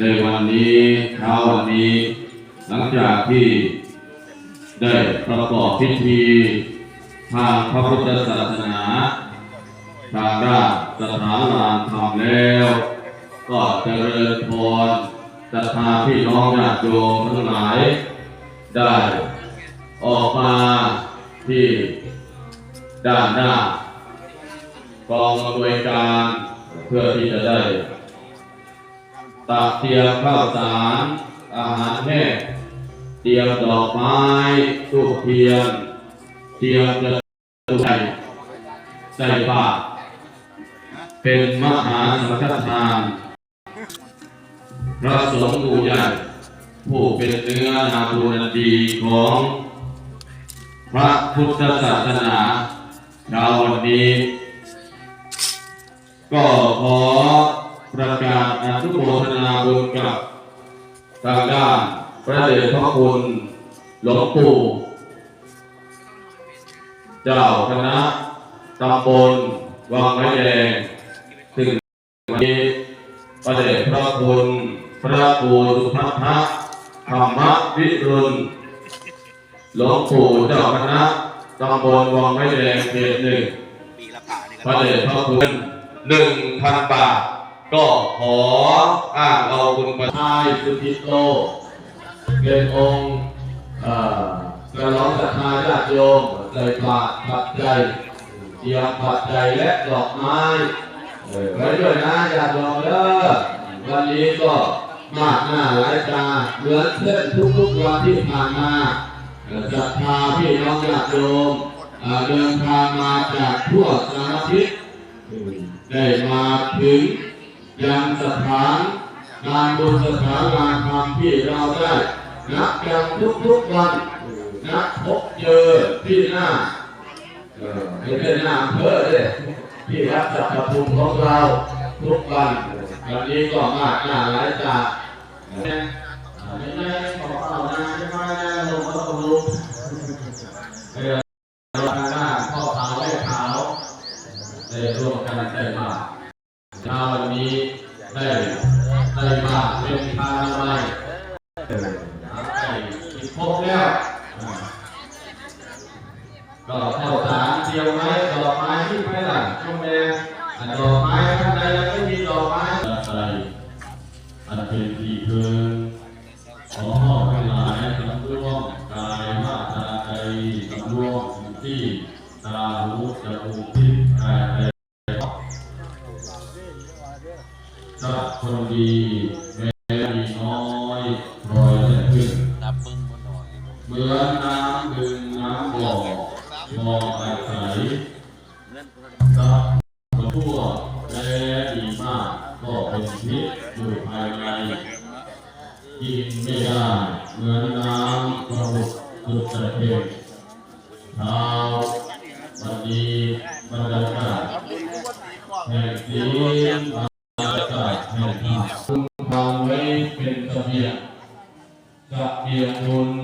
ในวันนี้เช้าวันนี้ หลังจากที่ได้ประกอบพิธีทางพระพุทธศาสนาทางด้านสถานลานธรรมแล้ว ก็เจริญพรศรัทธาพี่น้องญาติโยมทั้งหลาย ได้ออกมาที่ด้านหน้ากองอำนวยการเพื่อที่จะได้ ตักเตียมข้าวสารอาหารแห้งเตียมดอกไม้ทูบเทียน เตียมจะใส่ใส่บาตรเป็นมหาสังฆทาน พระสงฆ์ผู้ใหญ่ผู้เป็นเนื้อนาบุญดีของพระพุทธศาสนาชาวันนี้ ก็ขอ ประกาศอนุโมทนาบุญกับทางด้านพระเดชพระคุณหลวงปู่เจ้าคณะตำบลวังไม้แดงซึ่งวันนี้พระเดชพระคุณพระครูสุภัทะธรรมวิรุณหลวงปู่เจ้าคณะตำบลวังไม้แดงเขตหนึ่งปีละผ่านี่พระเดชพระคุณหนึ่งพันบาท ก็ขออ้างเอาคุณประทายสุธิโต เป็นองค์เอ่อกระน้องศรัทธาญาติโยมใส่บาตรปัจจัยเตียมปัจจัยและดอกไม้ไว้ด้วยนะญาติโยมเด้อวันนี้ก็มากหน้าหลายตาเหมือนเช่นทุกๆวันที่ผ่านมาศรัทธาพี่น้องญาติโยมเอ่อเดินทางมาจากทั่วสารทิศได้มาถึง ยังสถานงานบุญสถานงานธรรมที่เราได้นับกันทุกๆวันนัดพบเจอที่หน้าเออไม่ใช่หน้าอำเภอเลยที่รักษาประทุมของเราทุกวันวันนี้ก็มากหน้าหลายตาไม่ได้ขอเอานาไม่มาลงมาตรงลุก ช้าวันนี้ได้ใส่บาเป็นทานอะไรเออใส่กินครบแล้ว ก็เข้าสารเตรียมไว้ดอกไม้ที่ไม่หลังช่วงแม่อ่ดอกไม้ท่านใดยังไม่มีดอกไม้อะไรอันเป็นที่พึงขอมอให้หลายสำรวมกายมาตาใจสำรวมสิ่งที่ตาหูจมูกลิ้ ถ้าคนดีแม้ดีน้อยรอยจะขึ้นนับปึ้งบนหน่อยเหมือนน้ำดึงน้ำบ่อมองอาศัยเงินถ้าทั่วแม้ดีมาก ก็เป็นพิษอยู่ภายในกินไม่ได้เหมือนน้ำกระบุกสุดประเทศเช้าวันนี้บรรยากาศแห่งศีล yang